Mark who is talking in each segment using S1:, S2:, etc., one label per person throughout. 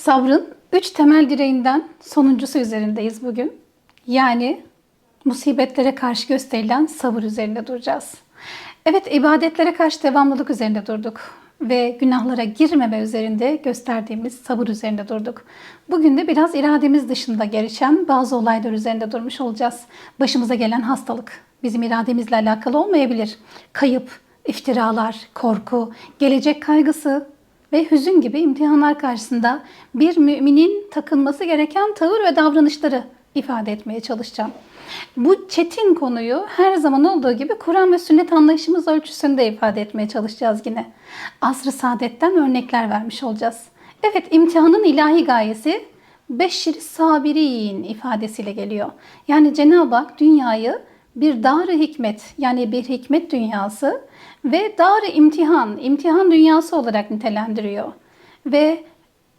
S1: Sabrın üç temel direğinden sonuncusu üzerindeyiz bugün. Yani musibetlere karşı gösterilen sabır üzerinde duracağız. Evet ibadetlere karşı devamlılık üzerinde durduk ve günahlara girmeme üzerinde gösterdiğimiz sabır üzerinde durduk. Bugün de biraz irademiz dışında gelişen bazı olaylar üzerinde durmuş olacağız. Başımıza gelen hastalık bizim irademizle alakalı olmayabilir. Kayıp, iftiralar, korku, gelecek kaygısı ve hüzün gibi imtihanlar karşısında bir müminin takınması gereken tavır ve davranışları ifade etmeye çalışacağım. Bu çetin konuyu her zaman olduğu gibi Kur'an ve sünnet anlayışımız ölçüsünde ifade etmeye çalışacağız yine. Asr-ı saadetten örnekler vermiş olacağız. Evet imtihanın ilahi gayesi beşir sabirin ifadesiyle geliyor. Yani Cenab-ı Hak dünyayı bir dar hikmet yani bir hikmet dünyası ve dar imtihan, imtihan dünyası olarak nitelendiriyor. Ve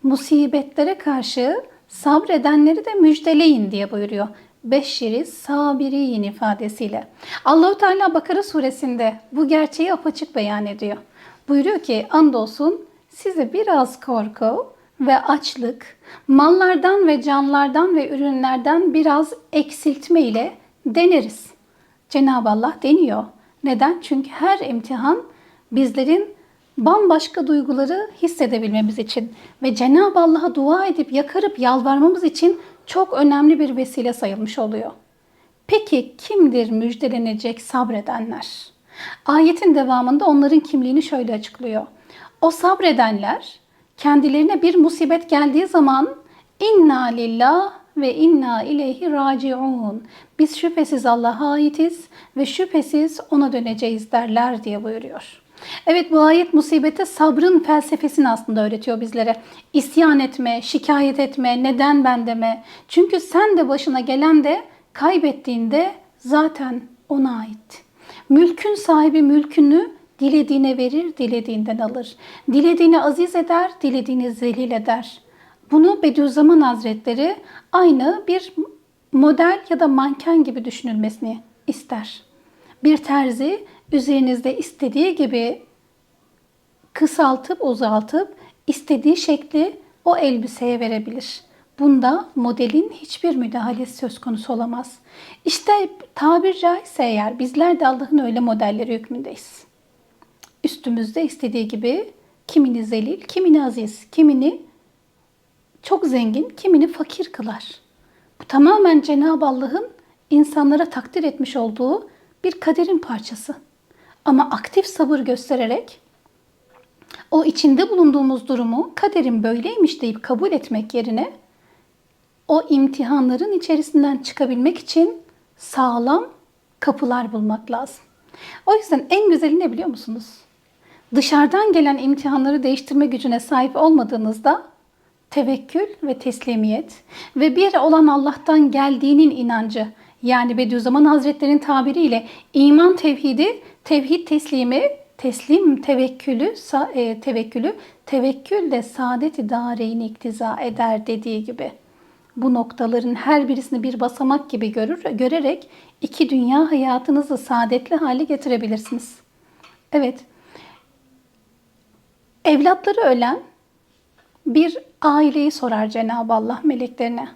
S1: musibetlere karşı sabredenleri de müjdeleyin diye buyuruyor. Beşşiri sabirin ifadesiyle. Allahu Teala Bakara suresinde bu gerçeği apaçık beyan ediyor. Buyuruyor ki andolsun size biraz korku ve açlık, mallardan ve canlardan ve ürünlerden biraz eksiltme ile deneriz. Cenab-ı Allah deniyor. Neden? Çünkü her imtihan bizlerin bambaşka duyguları hissedebilmemiz için ve Cenab-ı Allah'a dua edip yakarıp yalvarmamız için çok önemli bir vesile sayılmış oluyor. Peki kimdir müjdelenecek sabredenler? Ayetin devamında onların kimliğini şöyle açıklıyor. O sabredenler kendilerine bir musibet geldiği zaman inna lillah ve inna ileyhi raciun. Biz şüphesiz Allah'a aitiz ve şüphesiz ona döneceğiz derler diye buyuruyor. Evet bu ayet musibete sabrın felsefesini aslında öğretiyor bizlere. İsyan etme, şikayet etme, neden ben deme. Çünkü sen de başına gelen de kaybettiğinde zaten ona ait. Mülkün sahibi mülkünü dilediğine verir, dilediğinden alır. Dilediğini aziz eder, dilediğini zelil eder. Bunu Bediüzzaman Hazretleri aynı bir model ya da manken gibi düşünülmesini ister. Bir terzi üzerinizde istediği gibi kısaltıp uzaltıp istediği şekli o elbiseye verebilir. Bunda modelin hiçbir müdahalesi söz konusu olamaz. İşte tabir caizse eğer bizler de Allah'ın öyle modelleri hükmündeyiz. Üstümüzde istediği gibi kimini zelil, kimini aziz, kimini çok zengin, kimini fakir kılar. Bu tamamen Cenab-ı Allah'ın insanlara takdir etmiş olduğu bir kaderin parçası. Ama aktif sabır göstererek o içinde bulunduğumuz durumu kaderin böyleymiş deyip kabul etmek yerine o imtihanların içerisinden çıkabilmek için sağlam kapılar bulmak lazım. O yüzden en güzeli ne biliyor musunuz? Dışarıdan gelen imtihanları değiştirme gücüne sahip olmadığınızda tevekkül ve teslimiyet ve bir olan Allah'tan geldiğinin inancı yani Bediüzzaman Hazretleri'nin tabiriyle iman tevhidi, tevhid teslimi, teslim tevekkülü, e, tevekkülü, tevekkül de saadet-i iktiza eder dediği gibi. Bu noktaların her birisini bir basamak gibi görür, görerek iki dünya hayatınızı saadetli hale getirebilirsiniz. Evet, evlatları ölen bir aileyi sorar Cenab-ı Allah meleklerine.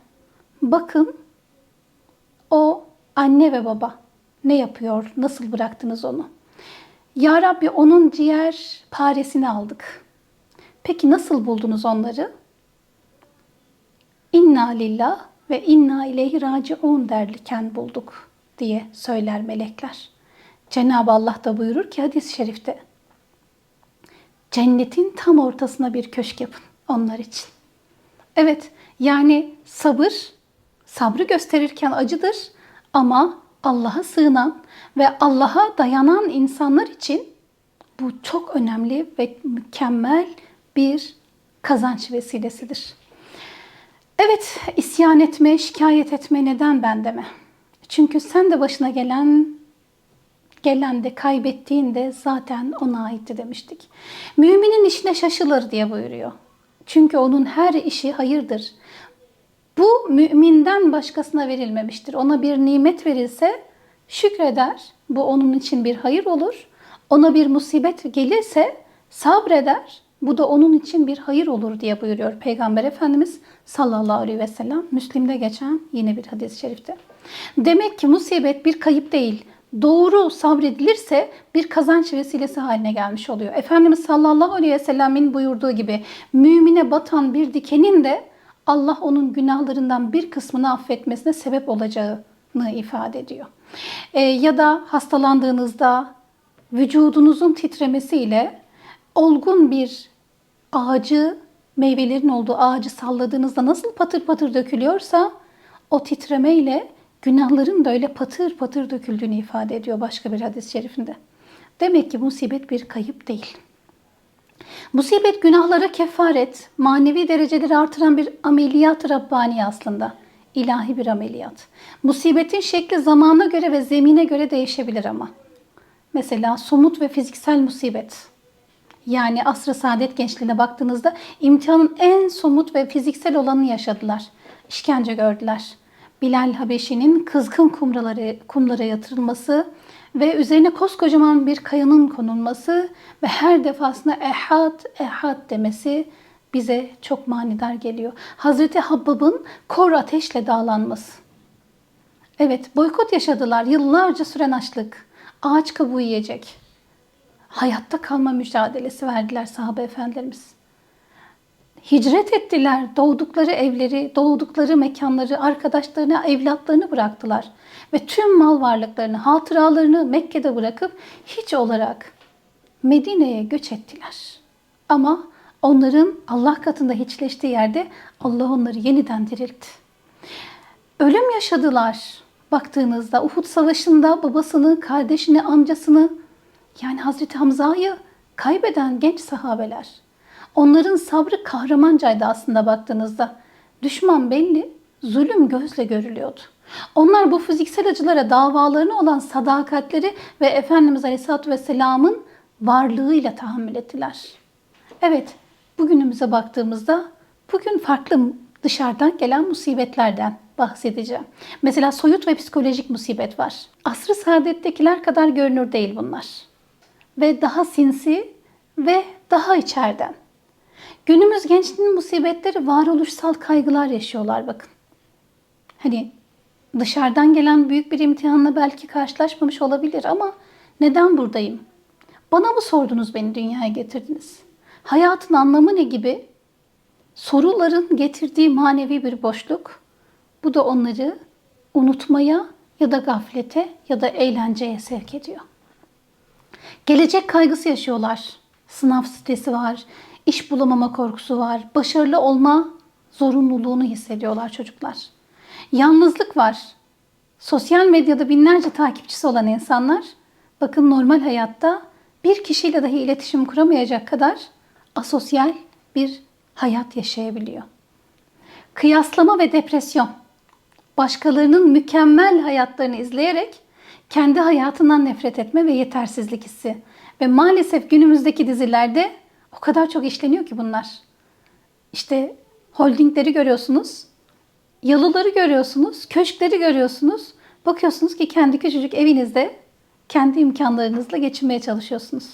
S1: Bakın o anne ve baba ne yapıyor? Nasıl bıraktınız onu? Ya Rabbi onun ciğer paresini aldık. Peki nasıl buldunuz onları? İnna lillah ve inna ileyhi raciun derliken bulduk diye söyler melekler. Cenab-ı Allah da buyurur ki hadis-i şerifte cennetin tam ortasına bir köşk yapın onlar için. Evet yani sabır sabrı gösterirken acıdır ama Allah'a sığınan ve Allah'a dayanan insanlar için bu çok önemli ve mükemmel bir kazanç vesilesidir. Evet, isyan etme, şikayet etme neden ben deme. Çünkü sen de başına gelen gelen de kaybettiğin de zaten ona aitti demiştik. Müminin işine şaşılır diye buyuruyor. Çünkü onun her işi hayırdır. Bu müminden başkasına verilmemiştir. Ona bir nimet verilse şükreder. Bu onun için bir hayır olur. Ona bir musibet gelirse sabreder. Bu da onun için bir hayır olur diye buyuruyor Peygamber Efendimiz sallallahu aleyhi ve sellem. Müslim'de geçen yine bir hadis-i şerifte. Demek ki musibet bir kayıp değil. Doğru sabredilirse bir kazanç vesilesi haline gelmiş oluyor. Efendimiz sallallahu aleyhi ve sellemin buyurduğu gibi mümine batan bir dikenin de Allah onun günahlarından bir kısmını affetmesine sebep olacağını ifade ediyor. Ee, ya da hastalandığınızda vücudunuzun titremesiyle olgun bir ağacı, meyvelerin olduğu ağacı salladığınızda nasıl patır patır dökülüyorsa o titremeyle günahların da öyle patır patır döküldüğünü ifade ediyor başka bir hadis-i şerifinde. Demek ki musibet bir kayıp değil. Musibet günahlara kefaret, manevi dereceleri artıran bir ameliyat Rabbani aslında. İlahi bir ameliyat. Musibetin şekli zamana göre ve zemine göre değişebilir ama. Mesela somut ve fiziksel musibet. Yani asr-ı saadet gençliğine baktığınızda imtihanın en somut ve fiziksel olanını yaşadılar. İşkence gördüler. Bilal Habeşi'nin kızgın kumraları, kumlara yatırılması ve üzerine koskocaman bir kayanın konulması ve her defasında ehad ehad demesi bize çok manidar geliyor. Hazreti Habbab'ın kor ateşle dağlanması. Evet boykot yaşadılar. Yıllarca süren açlık. Ağaç kabuğu yiyecek. Hayatta kalma mücadelesi verdiler sahabe efendilerimiz. Hicret ettiler. Doğdukları evleri, doğdukları mekanları, arkadaşlarını, evlatlarını bıraktılar. Ve tüm mal varlıklarını, hatıralarını Mekke'de bırakıp hiç olarak Medine'ye göç ettiler. Ama onların Allah katında hiçleştiği yerde Allah onları yeniden diriltti. Ölüm yaşadılar. Baktığınızda Uhud Savaşı'nda babasını, kardeşini, amcasını yani Hazreti Hamza'yı kaybeden genç sahabeler. Onların sabrı kahramancaydı aslında baktığınızda. Düşman belli, zulüm gözle görülüyordu. Onlar bu fiziksel acılara davalarına olan sadakatleri ve Efendimiz Aleyhisselatü Vesselam'ın varlığıyla tahammül ettiler. Evet, bugünümüze baktığımızda bugün farklı dışarıdan gelen musibetlerden bahsedeceğim. Mesela soyut ve psikolojik musibet var. Asr-ı saadettekiler kadar görünür değil bunlar. Ve daha sinsi ve daha içeriden. Günümüz gençliğinin musibetleri varoluşsal kaygılar yaşıyorlar bakın. Hani dışarıdan gelen büyük bir imtihanla belki karşılaşmamış olabilir ama neden buradayım? Bana mı sordunuz beni dünyaya getirdiniz? Hayatın anlamı ne gibi? Soruların getirdiği manevi bir boşluk. Bu da onları unutmaya ya da gaflete ya da eğlenceye sevk ediyor. Gelecek kaygısı yaşıyorlar. Sınav stresi var, iş bulamama korkusu var, başarılı olma zorunluluğunu hissediyorlar çocuklar. Yalnızlık var. Sosyal medyada binlerce takipçisi olan insanlar bakın normal hayatta bir kişiyle dahi iletişim kuramayacak kadar asosyal bir hayat yaşayabiliyor. Kıyaslama ve depresyon. Başkalarının mükemmel hayatlarını izleyerek kendi hayatından nefret etme ve yetersizlik hissi. Ve maalesef günümüzdeki dizilerde o kadar çok işleniyor ki bunlar. İşte holdingleri görüyorsunuz, yalıları görüyorsunuz, köşkleri görüyorsunuz. Bakıyorsunuz ki kendi küçücük evinizde kendi imkanlarınızla geçinmeye çalışıyorsunuz.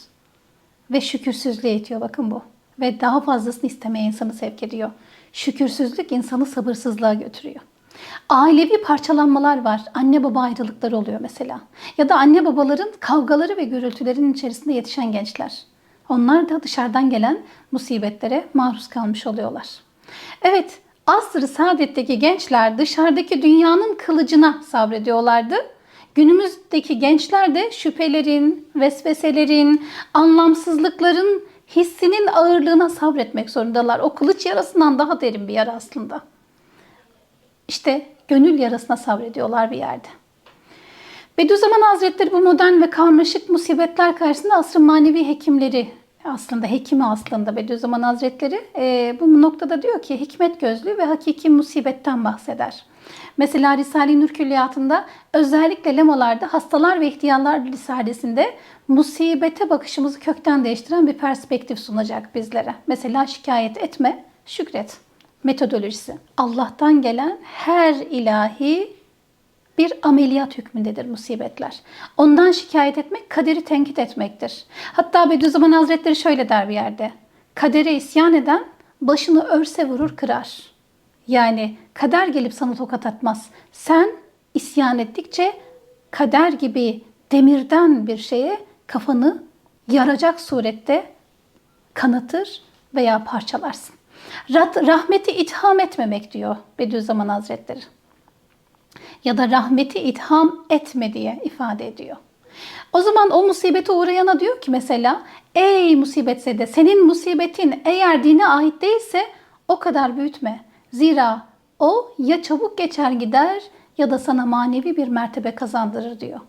S1: Ve şükürsüzlüğe itiyor bakın bu. Ve daha fazlasını istemeye insanı sevk ediyor. Şükürsüzlük insanı sabırsızlığa götürüyor. Ailevi parçalanmalar var. Anne baba ayrılıkları oluyor mesela. Ya da anne babaların kavgaları ve gürültülerin içerisinde yetişen gençler. Onlar da dışarıdan gelen musibetlere maruz kalmış oluyorlar. Evet, asr-ı saadetteki gençler dışarıdaki dünyanın kılıcına sabrediyorlardı. Günümüzdeki gençler de şüphelerin, vesveselerin, anlamsızlıkların hissinin ağırlığına sabretmek zorundalar. O kılıç yarasından daha derin bir yara aslında. İşte gönül yarasına sabrediyorlar bir yerde. Bediüzzaman Hazretleri bu modern ve karmaşık musibetler karşısında asrın manevi hekimleri aslında hekimi aslında Bediüzzaman Hazretleri e, bu noktada diyor ki hikmet gözlü ve hakiki musibetten bahseder. Mesela Risale-i Nur Külliyatı'nda özellikle lemalarda hastalar ve ihtiyarlar risalesinde musibete bakışımızı kökten değiştiren bir perspektif sunacak bizlere. Mesela şikayet etme, şükret metodolojisi. Allah'tan gelen her ilahi bir ameliyat hükmündedir musibetler. Ondan şikayet etmek kaderi tenkit etmektir. Hatta Bediüzzaman Hazretleri şöyle der bir yerde. kadere isyan eden başını örse vurur kırar. Yani kader gelip sana tokat atmaz. Sen isyan ettikçe kader gibi demirden bir şeye kafanı yaracak surette kanatır veya parçalarsın. Rah- Rahmeti itham etmemek diyor Bediüzzaman Hazretleri. Ya da rahmeti itham etme diye ifade ediyor. O zaman o musibete uğrayana diyor ki mesela ey musibetse de senin musibetin eğer dine ait değilse o kadar büyütme. Zira o ya çabuk geçer gider ya da sana manevi bir mertebe kazandırır diyor.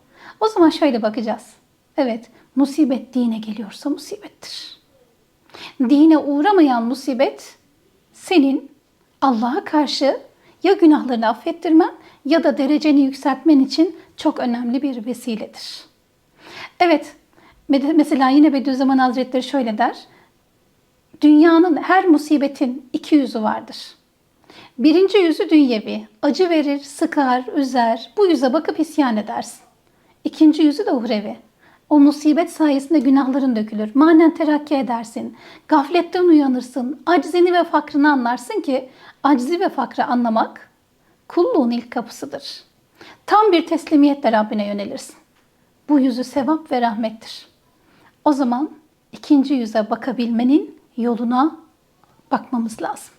S1: O zaman şöyle bakacağız. Evet musibet dine geliyorsa musibettir. Dine uğramayan musibet senin Allah'a karşı ya günahlarını affettirmen ya da dereceni yükseltmen için çok önemli bir vesiledir. Evet, mesela yine Bediüzzaman Hazretleri şöyle der. Dünyanın her musibetin iki yüzü vardır. Birinci yüzü dünyevi, acı verir, sıkar, üzer. Bu yüze bakıp isyan edersin. İkinci yüzü de uhrevi. O musibet sayesinde günahların dökülür. Manen terakki edersin. Gafletten uyanırsın. Aczini ve fakrını anlarsın ki aczi ve fakrı anlamak kulluğun ilk kapısıdır. Tam bir teslimiyetle Rabbine yönelirsin. Bu yüzü sevap ve rahmettir. O zaman ikinci yüze bakabilmenin yoluna bakmamız lazım.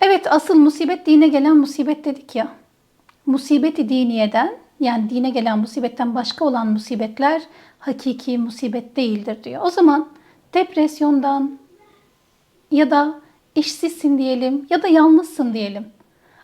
S1: Evet asıl musibet dine gelen musibet dedik ya. Musibeti diniyeden yani dine gelen musibetten başka olan musibetler hakiki musibet değildir diyor. O zaman depresyondan ya da işsizsin diyelim ya da yalnızsın diyelim.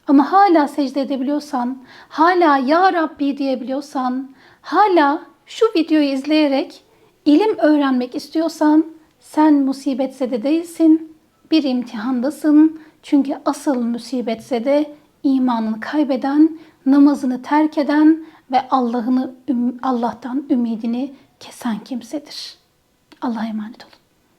S1: Ama hala secde edebiliyorsan, hala Ya Rabbi diyebiliyorsan, hala şu videoyu izleyerek ilim öğrenmek istiyorsan sen musibetse de değilsin, bir imtihandasın. Çünkü asıl musibetse de imanını kaybeden, namazını terk eden ve Allah'ını Allah'tan ümidini kesen kimsedir. Allah'a emanet olun.